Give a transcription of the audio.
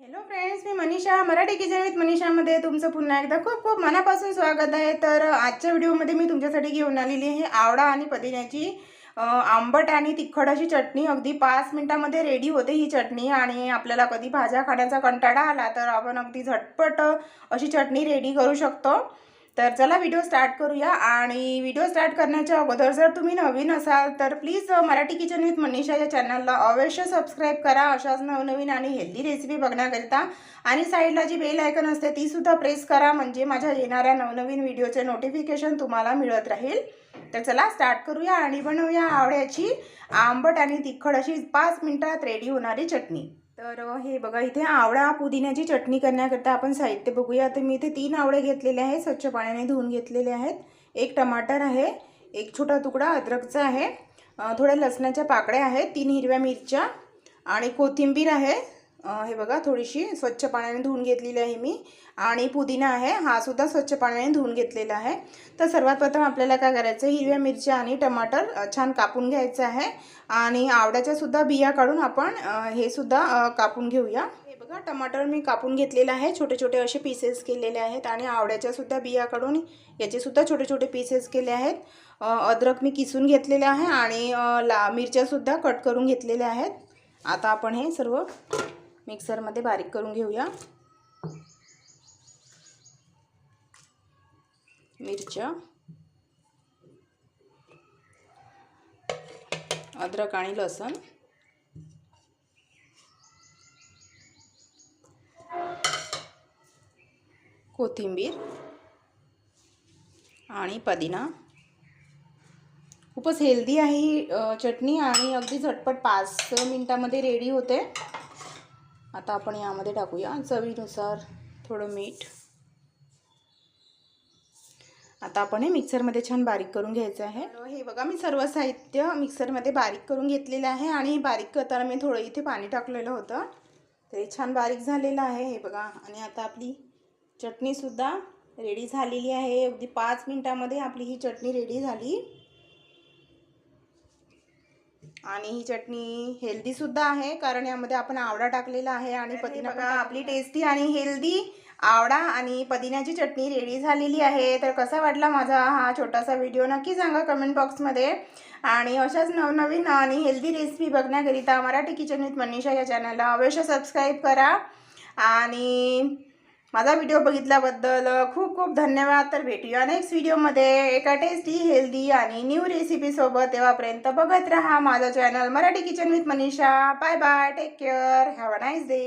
Hello friends मी Manisha Marathi kitchen with मनीषामध्ये तुमचं पुन्हा एकदा खूप खूप मनापासून स्वागत आहे. तर आजच्या व्हिडिओमध्ये मी तुमच्यासाठी घेऊन आलेली आहे आवडा आणि पुदिन्याची आंबट आणि तिखट अशी चटणी. अगदी पाच मिनटामध्ये रेडी होते ही चटणी आणि आपल्याला कधी भाज्या खाण्याचा कंटाळा आला तर आपण अगदी झटपट अशी चटणी रेडी करू शकतो. तर चला व्हिडिओ स्टार्ट करूया. आणि व्हिडिओ स्टार्ट करण्याच्या अगोदर जर तुम्ही नवीन असाल तर please Marathi kitchen with Manisha या चॅनलला अवश्य सबस्क्राईब करा. अशाच नवनवीन आणि हेल्दी रेसिपी बघण्याकरिता. आणि साईडला जी बेल आयकन असते ती सुद्धा प्रेस करा. म्हणजे माझ्या येणाऱ्या नवनवीन व्हिडिओचे नोटिफिकेशन तुम्हाला मिळत राहील. तर चला स्टार्ट करूया आणि बनवूया आवड्याची आंबट आणि तिखट अशी पाच मिनिटात रेडी होणारी चटणी. तर हे बघा इथे आवळा पुदिन्याची चटणी करण्याकरता आपण साहित्य बघूया. तर मी इथे तीन आवळे घेतलेले आहेत स्वच्छ पाण्याने धुवून घेतलेले आहेत. एक टमाटर आहे एक छोटा तुकडा अद्रकचा आहे थोड्या लसणाच्या पाकळ्या आहेत तीन हिरव्या मिरच्या आणि कोथिंबीर आहे हे बघा थोडीशी स्वच्छ पाण्याने धुवून घेतलेली आहे मी. आणि पुदिना आहे हा सुद्धा स्वच्छ पाण्याने धुवून घेतलेला आहे. तर सर्वात प्रथम आपल्याला काय करायचं आहे हिरव्या मिरच्या आणि टमाटर छान कापून घ्यायचं आहे. आणि आवड्याच्या सुद्धा बिया काढून आपण हे सुद्धा कापून घेऊया. हे बघा टमाटर मी कापून घेतलेलं आहे. छोटे छोटे असे पीसेस केलेले आहेत आणि आवड्याच्या सुद्धा बिया काढून याचे सुद्धा छोटे छोटे पीसेस केले आहेत. अद्रक मी किसून घेतलेले आहे आणि ला मिरच्यासुद्धा कट करून घेतलेल्या आहेत. आता आपण हे सर्व मिक्सरमध्ये बारीक करून घेऊया. मिरच्या. अद्रक आणि लसण. कोथिंबीर. आणि पुदिना. खूपच हेल्दी आहे ही चटणी आणि अगदी झटपट पाच मिनटामध्ये रेडी होते. आता आपण यामध्ये टाकूया. चवीनुसार थोडं मीठ. आता आपण हे मिक्सरमध्ये छान बारीक करून घ्यायचं आहे. हे बघा मी सर्व साहित्य मिक्सरमध्ये बारीक करून घेतलेलं आहे आणि बारीक करताना मी थोडं इथे पाणी टाकलेलं होतं. ते छान बारीक झालेलं आहे हे बघा. आणि आता आपली चटणीसुद्धा रेडी झालेली आहे. अगदी पाच मिनटामध्ये आपली ही चटणी रेडी झाली. आणि ही चटणी हेल्दी सुद्धा आहे कारण यामध्ये आपण आवडा टाकलेला आहे आणि पदिना बघा आपली टेस्टी आणि हेल्दी आवडा आणि पदिन्याची चटणी रेडी झालेली आहे. तर कसा वाटला माझा हा छोटासा व्हिडिओ नक्की सांगा कमेंट बॉक्समध्ये आणि अशाच नवनवीन आणि हेल्दी रेसिपी बघण्याकरिता मराठी किचन विथ मनीषा या चॅनलला अवश्य सबस्क्राईब करा. आणि माझा व्हिडिओ बघितल्याबद्दल खूप खूप धन्यवाद. तर भेटूया नेक्स्ट व्हिडिओमध्ये एका टेस्टी हेल्दी आणि न्यू रेसिपीसोबत तेव्हापर्यंत बघत राहा माझा channel Marathi kitchen with Manisha. Bye bye take care have a nice day